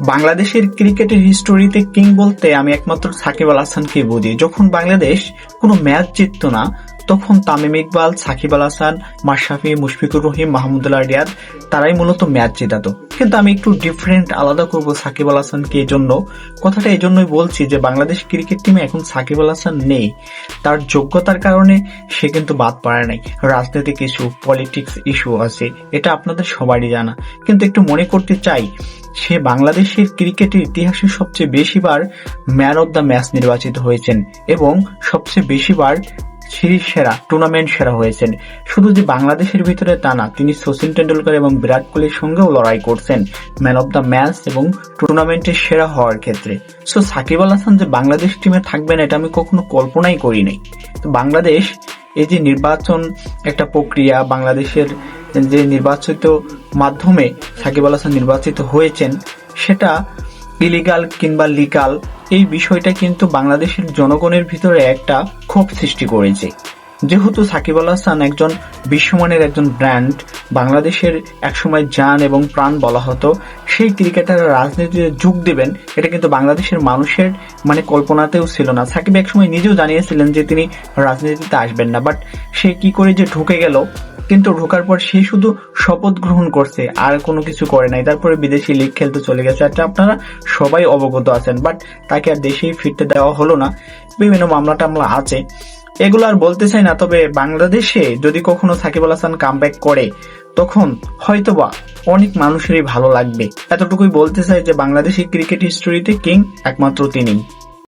বাংলাদেশের ক্রিকেটের হিস্টোরিতে কিং বলতে আমি একমাত্র সাকিব আল হাসানকে বুঝি। যখন বাংলাদেশ কোনো ম্যাচ জিততো না তখন তামিম ইকবাল, সাকিব আল হাসান মাশরাফি মুশফিকুর রহিম, মাহমুদুল্লাহ রিয়াদ, তারাই মূলত ম্যাচ জেতাতো। কিন্তু আমি একটু ডিফারেন্ট আলাদা করব সাকিব আল হাসানকে এই জন্য কথাটা এই জন্যই বলছি যে বাংলাদেশ ক্রিকেট টিমে এখন সাকিব আল হাসান নেই। তার যোগ্যতার কারণে সে কিন্তু বাদ পারে নাই। রাজনৈতিক ইস্যু পলিটিক্স ইস্যু আছে, এটা আপনাদের সবারই জানা। কিন্তু একটু মনে করতে চাই, সে বাংলাদেশের ক্রিকেটের ইতিহাসে সবচেয়ে বেশিবার ম্যান অব দ্য ম্যাচ নির্বাচিত হয়েছেন এবং সবচেয়ে বেশিবার সিরিজ সেরা, টুর্নামেন্ট সেরা হয়েছেন। শুধু যে বাংলাদেশের ভিতরে তা না, তিনি সচিন টেন্ডুলকার এবং বিরাট কোহলির সঙ্গেও লড়াই করছেন ম্যান অব দ্য ম্যাচ এবং টুর্নামেন্টের সেরা হওয়ার ক্ষেত্রে। সো সাকিব আল হাসান যে বাংলাদেশ টিমে থাকবেন, এটা আমি কখনো কল্পনাই করি নাই। তো বাংলাদেশ, এই যে নির্বাচন একটা প্রক্রিয়া, বাংলাদেশের যে নির্বাচিত মাধ্যমে সাকিব আল হাসান নির্বাচিত হয়েছেন, সেটা ইলিগাল কিংবা লিগাল এই বিষয়টা কিন্তু বাংলাদেশের জনগণের ভিতরে একটা ক্ষোভ সৃষ্টি করেছে। যেহেতু সাকিব আল হাসান একজন বিশ্বমানের একজন ব্র্যান্ড বাংলাদেশের একসময় জান এবং প্রাণ বলা হতো, সেই ক্রিকেটাররা রাজনীতিতে যোগ দেবেন, এটা কিন্তু বাংলাদেশের মানুষের মানে কল্পনাতেও ছিল না। সাকিব একসময় নিজেও জানিয়েছিলেন যে তিনি রাজনীতিতে আসবেন না বাট সে কি করে যে ঢুকে গেল কিন্তু ঢোকার পর সে শুধু শপথ গ্রহণ করছে, আর কোনো কিছু করে নাই। তারপরে বিদেশি লিগ খেলতে চলে গেছে। এটা আপনারা সবাই অবগত আছেন বাট তাকে আর দেশেই ফিরতে দেওয়া হলো না। বিভিন্ন মামলা টামলা আছে। এগুলো আর বলতে চাই না, তবে বাংলাদেশে যদি কখনো সাকিব আল হাসান কাম করে, তখন হয়তোবা অনেক মানুষেরই ভালো লাগবে। এতটুকুই বলতে চাই যে বাংলাদেশি ক্রিকেট হিস্টোরিতে কিং একমাত্র তিনিই